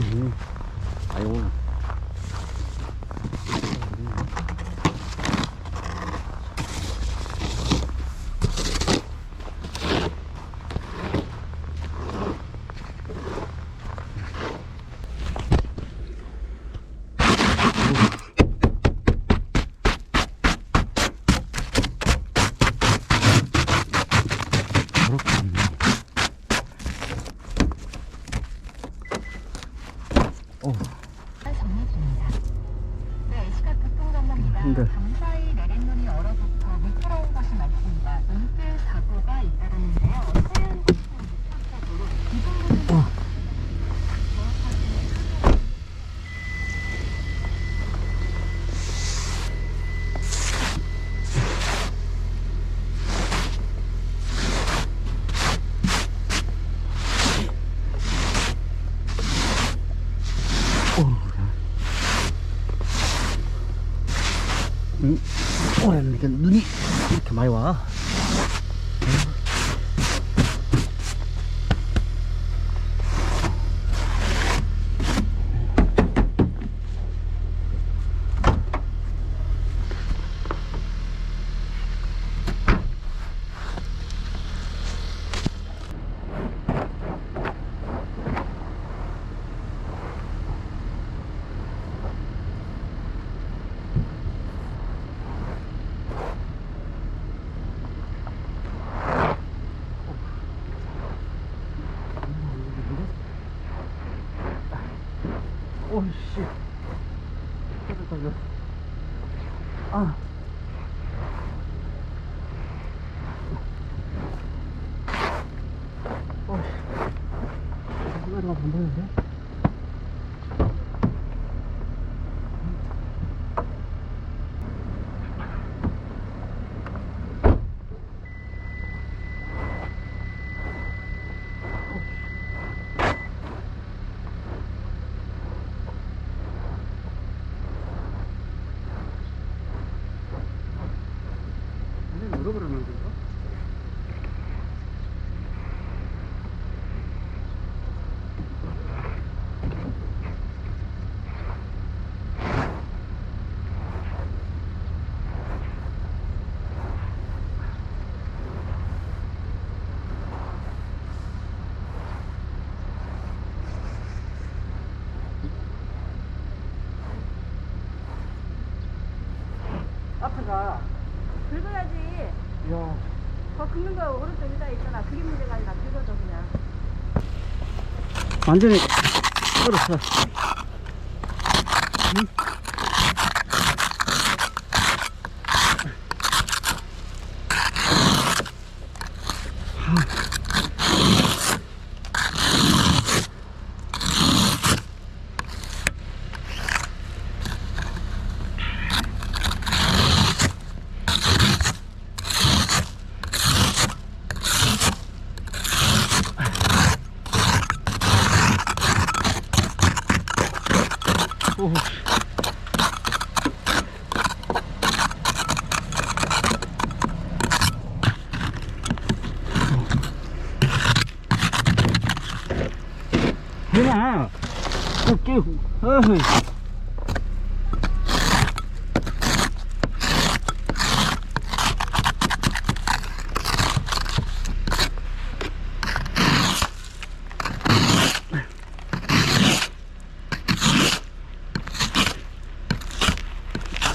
음. 아유. 그 음, 눈이 이렇게 많이 와. 오씨. 아. 앞에가 긁어야지. 야더 긁는 거 오른쪽 위에다 있잖아. 그게 문제가 아니라 긁어줘 그냥. 완전히 얼었어. 응? 오. 그냥 어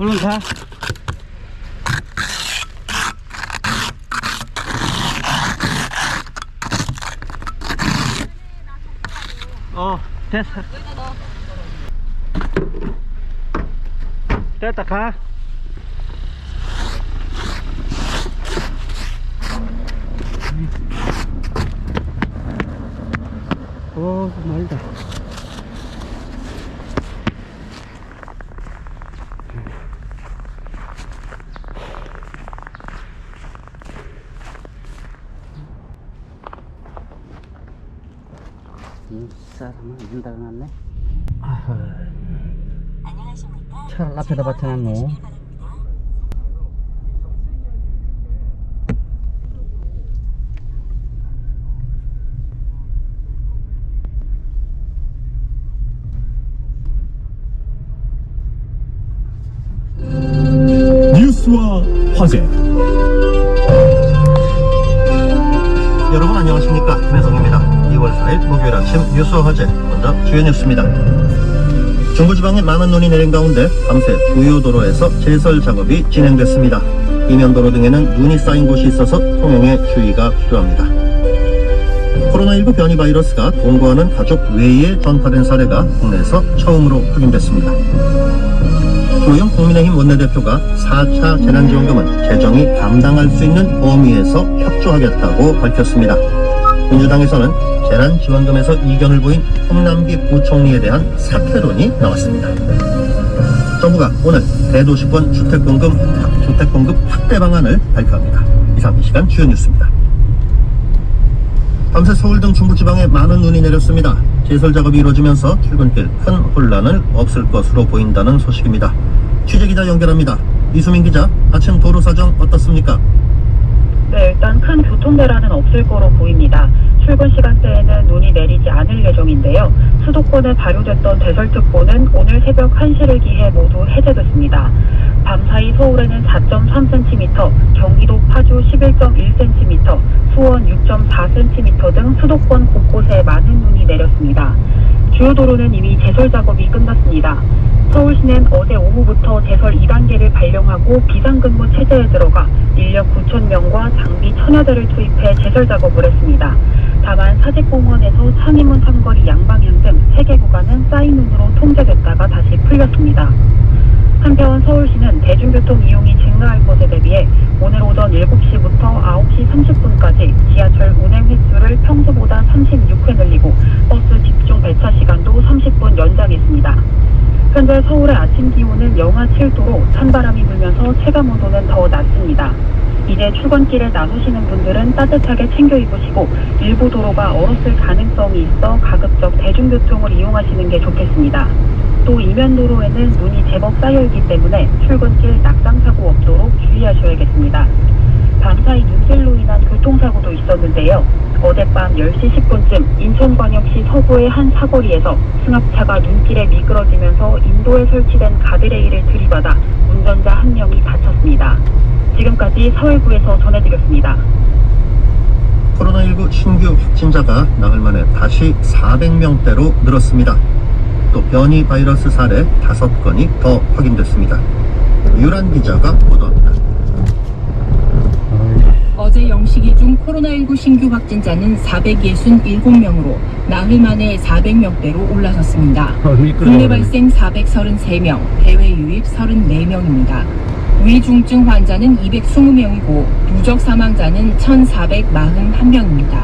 물론 다 어, 됐어. 됐다, 가. 음. 어, 그 오, 말다. 사람은 인다가 났네. 차를 앞에다 받쳐놨노. 뉴스와 화제 여러분 안녕하십니까? 김혜성입니다. 2월 4일 목요일 아침 뉴스와 화제 먼저 주요 뉴스입니다. 중부지방에 많은 눈이 내린 가운데 밤새 주요 도로에서 제설 작업이 진행됐습니다. 이면도로 등에는 눈이 쌓인 곳이 있어서 통행에 주의가 필요합니다. 코로나19 변이 바이러스가 동거하는 가족 외에 전파된 사례가 국내에서 처음으로 확인됐습니다 조영 국민의힘 원내대표가 4차 재난지원금은 재정이 감당할 수 있는 범위에서 협조하겠다고 밝혔습니다. 민주당에서는 재난지원금에서 이견을 보인 홍남기 부총리에 대한 사퇴론이 나왔습니다. 정부가 오늘 대도시권 주택공급, 주택공급 확대 방안을 발표합니다. 이상 이 시간 주요 뉴스입니다. 밤새 서울 등 중부지방에 많은 눈이 내렸습니다. 제설 작업이 이루어지면서 출근길 큰 혼란을 없을 것으로 보인다는 소식입니다. 취재기자 연결합니다. 이수민 기자, 아침 도로 사정 어떻습니까? 네, 일단 큰 교통대란은 없을 거로 보입니다. 출근 시간대에는 눈이 내리지 않을 예정인데요. 수도권에 발효됐던 대설특보는 오늘 새벽 1시를 기해 모두 해제됐습니다. 밤사이 서울에는 4.3cm, 경기도 파주 11.1cm, 수원 6.4cm 등 수도권 곳곳에 많은 눈이 내렸습니다. 주요 도로는 이미 제설 작업이 끝났습니다. 서울시는 어제 오후부터 제설 2단계를 발령하고 비상근무 체제에 들어가 인력 9,000명과 장비 1,000여 대를 투입해 제설 작업을 했습니다. 다만 사직공원에서 창의문 삼거리 양방향 등 3개 구간은 쌓인 눈으로 통제됐다가 다시 풀렸습니다. 한편 서울시는 대중교통 이용이 증가할 것에 대비해 오늘 오전 7시부터 9시 30분까지 지하철 운행 횟수를 평소보다 36회 늘리고 버스 집중 배차 시간도 30분 연장했습니다. 현재 서울의 아침 기온은 영하 7도로 찬바람이 불면서 체감 온도는 더 낮습니다. 이제 출근길에 나서시는 분들은 따뜻하게 챙겨 입으시고 일부 도로가 얼었을 가능성이 있어 가급적 대중교통을 이용하시는 게 좋겠습니다. 또 이면 도로에는 눈이 제법 쌓여 있기 때문에 출근길 낙상 사고 없도록 주의하셔야겠습니다. 밤사이 눈길로 인한 교통사고도 있었는데요. 어젯밤 10시 10분쯤 인천광역시 서구의 한 사거리에서 승합차가 눈길에 미끄러지면서 인도에 설치된 가드레일을 들이받아 운전자 한 명이 다쳤습니다. 지금까지 서울구에서 전해드렸습니다. 코로나19 신규 확진자가 나흘 만에 다시 400명대로 늘었습니다. 또 변이 바이러스 사례 5건이 더 확인됐습니다. 유란 기자가 보도합니다. 어제 0시 기준 코로나19 신규 확진자는 467명으로 나흘 만에 400명대로 올라섰습니다. 어, 미끄러워. 국내 발생 433명, 해외 유입 34명입니다. 위중증 환자는 220명이고 누적 사망자는 1,441명입니다.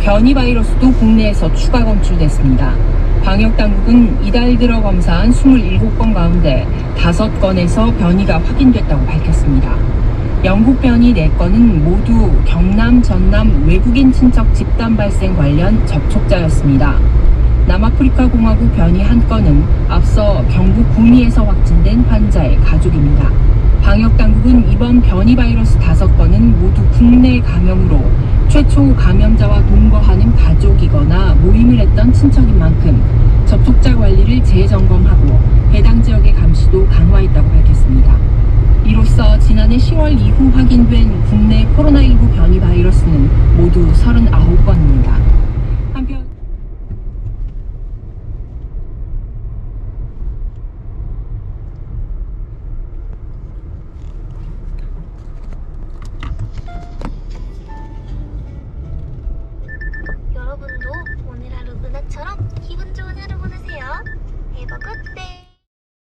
변이 바이러스도 국내에서 추가 검출됐습니다. 방역 당국은 이달 들어 검사한 27건 가운데 5건에서 변이가 확인됐다고 밝혔습니다. 영국 변이 4건은 모두 경남, 전남 외국인 친척 집단 발생 관련 접촉자였습니다. 남아프리카 공화국 변이 한 건은 앞서 경북 구미에서 확진된 환자의 가족입니다. 방역 당국은 이번 변이 바이러스 5건은 모두 국내 감염으로 최초 감염자와 동거하는 가족이거나 모임을 했던 친척인 만큼 접촉자 관리를 재점검하고 해당 지역의 감시도 강화했다고 밝혔습니다. 이로써 지난해 10월 이후 확인된 국내 코로나19 변이 바이러스는 모두 39건입니다.